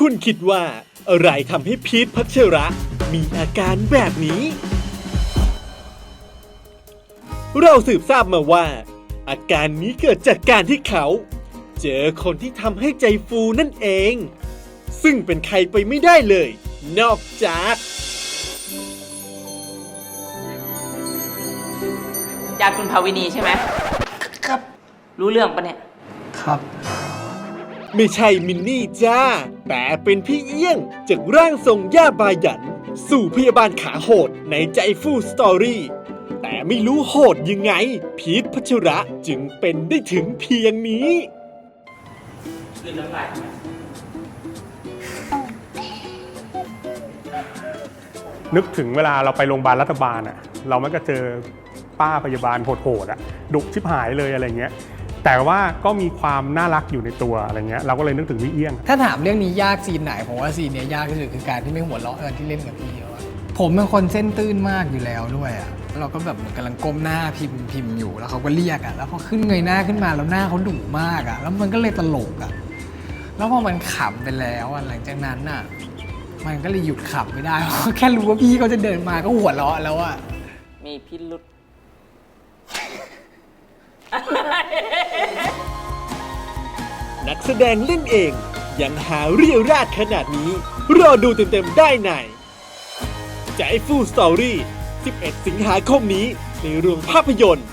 คุณคิดว่าอะไรทำให้พีทพัชระ มีอาการแบบนี้ เราสืบทราบมาว่า อาการนี้เกิดจากการที่เขา เจอคนที่ทำให้ใจฟูนั่นเอง ซึ่งเป็นใครไปไม่ได้เลย นอกจาก ญาติคุณภาวินีใช่ไหม ครับ รู้เรื่องปะเนี่ย ครับ ไม่ใช่มินนี่จ้า แต่เป็นพี่เอี้ยง จากร่างทรงย่าบายัน สู่พยาบาลขาโหดในใจฟูสตอรี่ แต่ไม่รู้โหดยังไง พีทพัชระจึงเป็นได้ถึงเพียงนี้คืนน้ำลายนึกถึงเวลาเราไปโรงพยาบาลรัฐบาลอะเรามักจะเจอป้าพยาบาลโหดๆอะดุชิบหายเลยอะไรเงี้ย แต่ว่าก็มีความน่ารักอยู่ในตัวอะไรเงี้ยเราก็เลยนึกถึงพี่เอี้ยง ถ้าถามเรื่องนี้ยากซีนไหนผมว่าซีนเนี้ยยากที่สุดคือการที่ไม่หัวเราะตอนที่เล่นกับพี่เขาอะผมเป็นคนเส้นตื้นมากอยู่แล้วด้วยอะเราก็แบบเหมือนกำลังก้มหน้าพิมพ์พิมพ์อยู่แล้วเขาก็เรียกอะแล้วพอขึ้นเงยหน้าขึ้นมาแล้วหน้าเขาดุมากอะแล้วมันก็เลยตลกอะแล้วพอมันขำไปแล้วอะหลังจากนั้นอะมันก็เลยหยุดขำไม่ได้เพราะแค่รู้ว่าพี่เขาจะเดินมาก็หัวเราะแล้วอะมีพิรุษ นักแสดงเล่นเอง ยังหาเรียวราดขนาดนี้ รอดูเต็มๆได้ในใจฟูสตอรี่ 11 สิงหาคมนี้ในโรงภาพยนตร์